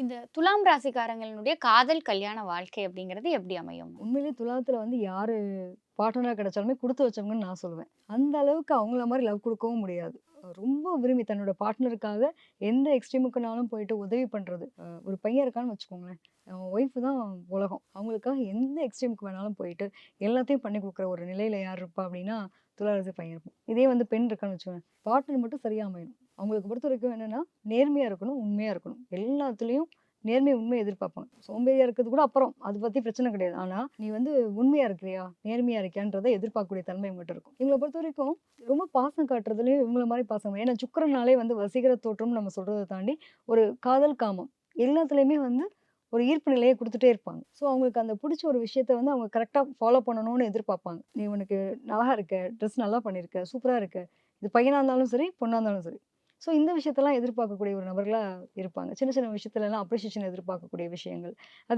இந்த துலாம் ராசிக்காரங்களுடைய காதல் கல்யாண வாழ்க்கை அப்படிங்கிறது எப்படி அமையும்? உண்மையிலேயே துலாத்தில் வந்து யார் பார்ட்னராக கிடைச்சாலுமே கொடுத்து வச்சவங்கன்னு நான் சொல்லுவேன். அந்த அளவுக்கு அவங்கள மாதிரி லவ் கொடுக்கவும் முடியாது. ரொம்ப விரும்பி தன்னோட பார்ட்னருக்காக எந்த எக்ஸ்ட்ரீமுக்குனாலும் போயிட்டு உதவி பண்ணுறது ஒரு பையன் இருக்கான்னு வச்சுக்கோங்களேன். அவன் ஒய்ஃப் தான் உலகம். அவங்களுக்காக எந்த எக்ஸ்ட்ரீமுக்கு வேணாலும் போயிட்டு எல்லாத்தையும் பண்ணி கொடுக்குற ஒரு நிலையில் யார் இருப்பா அப்படின்னா துளாராசி பையன் இருக்கும் இதே வந்து பெண் இருக்கான்னு வச்சுக்கோங்க. பார்ட்னர் மட்டும் சரியாக அமையணும். அவங்களுக்கு பொறுத்த வரைக்கும் என்னென்னா நேர்மையாக இருக்கணும் உண்மையாக இருக்கணும். எல்லாத்துலேயும் நேர்மை உண்மை எதிர்பார்ப்பாங்க. சோம்பேறியா இருக்கிறது கூட அப்புறம். அது பத்தி பிரச்சனை கிடையாது. ஆனா நீ வந்து உண்மையா இருக்கிறியா? நேர்மையா இருக்கியான்றதை எதிர்பார்க்கக்கூடிய தன்மை மட்டும் இருக்கும். இவங்களை பொறுத்த வரைக்கும் ரொம்ப பாசம் காட்டுறதுலயும் இவங்கள மாதிரி பாசம் ஏன்னா சுக்கரனாலே வந்து வசீகர தோற்றம் நம்ம சொல்றதை தாண்டி ஒரு காதல் காமம். எல்லாத்துலயுமே வந்து ஒரு ஈர்ப்பு நிலையை கொடுத்துட்டே இருப்பாங்க. ஸோ அவங்களுக்கு அந்த பிடிச்ச ஒரு விஷயத்த வந்து அவங்க கரெக்டாக ஃபாலோ பண்ணணும்னு எதிர்பார்ப்பாங்க. நீ உனக்கு நல்லா இருக்க ட்ரெஸ் நல்லா பண்ணியிருக்க சூப்பராக இருக்க. இது பையனாக இருந்தாலும் சரி பொண்ணாக இருந்தாலும் சரி. ஸோ இந்த விஷயத்தெல்லாம் எதிர்பார்க்கக்கூடிய ஒரு நபர்களாக இருப்பாங்க. சின்ன சின்ன விஷயத்துலலாம் அப்ரிசியேஷன் எதிர்பார்க்கக்கூடிய விஷயங்கள். அது